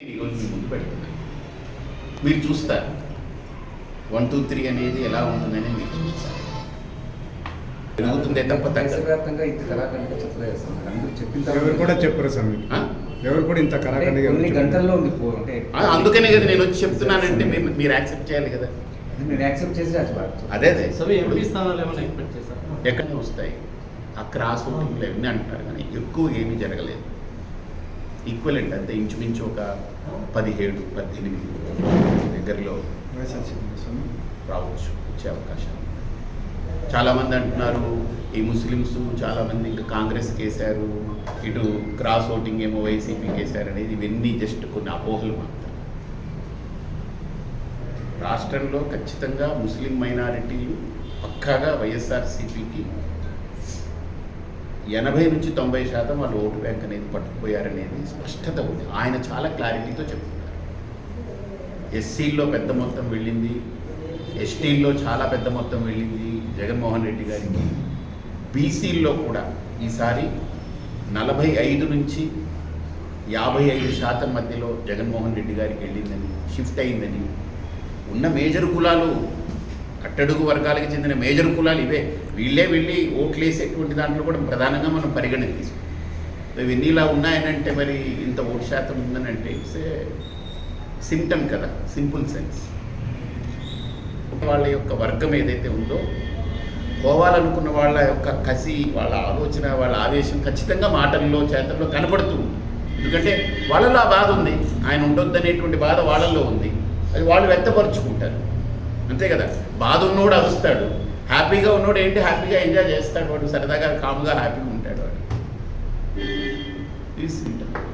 ఈరోజు మీ ముందు పెడుతున్నాను మీరు చూస్తారు. వన్ టూ త్రీ అనేది ఎలా ఉంటుందని మీరు చూస్తారు. పెరుగుతుందే తప్ప దేశవ్యాప్తంగా ఇంత కళాఖండిగా చెప్పలేదు సార్. అందరూ చెప్పిన ఎవరు తర్వాత కూడా చెప్పరు సార్? ఎవరు కూడా ఇంత అంటే కరాఖండిగా కొన్ని. గంటల్లో ఉంది పో అంటే అందుకనే కదా నేను వచ్చి చెప్తున్నానంటే మీరు మీరు యాక్సెప్ట్ చేయాలి కదా. నేను యాక్సెప్ట్ చేసి అది అదే అదే. సరే ఎంపీ స్థానాలు ఏమైనా ఎక్స్పెక్ట్ చేశారు? ఎక్కడనే వస్తాయి. ఆ క్రాస్ ఓటింగ్లు అవన్నీ అంటున్నారు కానీ ఎక్కువ ఏమీ జరగలేదు. ఈక్వలెంట్ అంటే ఇంచుమించు ఒక పదిహేడు పద్దెనిమిది దగ్గరలో రావచ్చు వచ్చే అవకాశం. చాలామంది అంటున్నారు ఈ ముస్లిమ్స్ చాలామంది ఇంకా కాంగ్రెస్కి వేశారు ఇటు క్రాస్ ఓటింగ్ ఏమో వైసీపీకి వేశారు అనేది ఇవన్నీ జస్ట్ కొన్ని అపోహలు మాత్రం. రాష్ట్రంలో ఖచ్చితంగా ముస్లిం మైనారిటీలు పక్కాగా వైఎస్ఆర్సీపీకి ఎనభై నుంచి తొంభై శాతం వాళ్ళు ఓటు బ్యాంక్ అనేది పట్టుకుపోయారనేది స్పష్టత ఉంది. ఆయన చాలా క్లారిటీతో చెప్తున్నారు. ఎస్సీల్లో పెద్ద మొత్తం వెళ్ళింది. ఎస్టీల్లో చాలా పెద్ద మొత్తం వెళ్ళింది జగన్మోహన్ రెడ్డి గారికి. బీసీల్లో కూడా ఈసారి నలభై ఐదు నుంచి యాభై ఐదు శాతం మధ్యలో జగన్మోహన్ రెడ్డి గారికి వెళ్ళిందని షిఫ్ట్ అయిందని ఉన్న మేజర్ కులాలు కట్టడుగు వర్గాలకు చెందిన మేజర్ కులాలు ఇవే. వీళ్ళే వెళ్ళి ఓట్లు వేసేటువంటి దాంట్లో కూడా ప్రధానంగా మనం పరిగణన తీసుకుంటాం ఇవన్నీ ఇలా ఉన్నాయనంటే మరి ఇంత ఓటు శాతం ఉందనంటే ఇట్స్ ఏ సిమ్టమ్ కదా సింపుల్ సెన్స్. వాళ్ళ యొక్క వర్గం ఏదైతే ఉందో పోవాలనుకున్న వాళ్ళ యొక్క కసి వాళ్ళ ఆలోచన వాళ్ళ ఆవేశం ఖచ్చితంగా మాటల్లో చేతల్లో కనపడుతూ ఎందుకంటే వాళ్ళలో ఆ బాధ ఉంది. ఆయన ఉండొద్దనేటువంటి బాధ వాళ్ళల్లో ఉంది. అది వాళ్ళు వ్యక్తపరుచుకుంటారు. అంతే కదా? బాధ ఉన్నోడు అరుస్తాడు. హ్యాపీగా ఉన్నోడు ఏంటి? హ్యాపీగా ఎంజాయ్ చేస్తాడు వాడు. సరదాగా కామ్గా హ్యాపీగా ఉంటాడు వాడు. తీసుకుంటాడు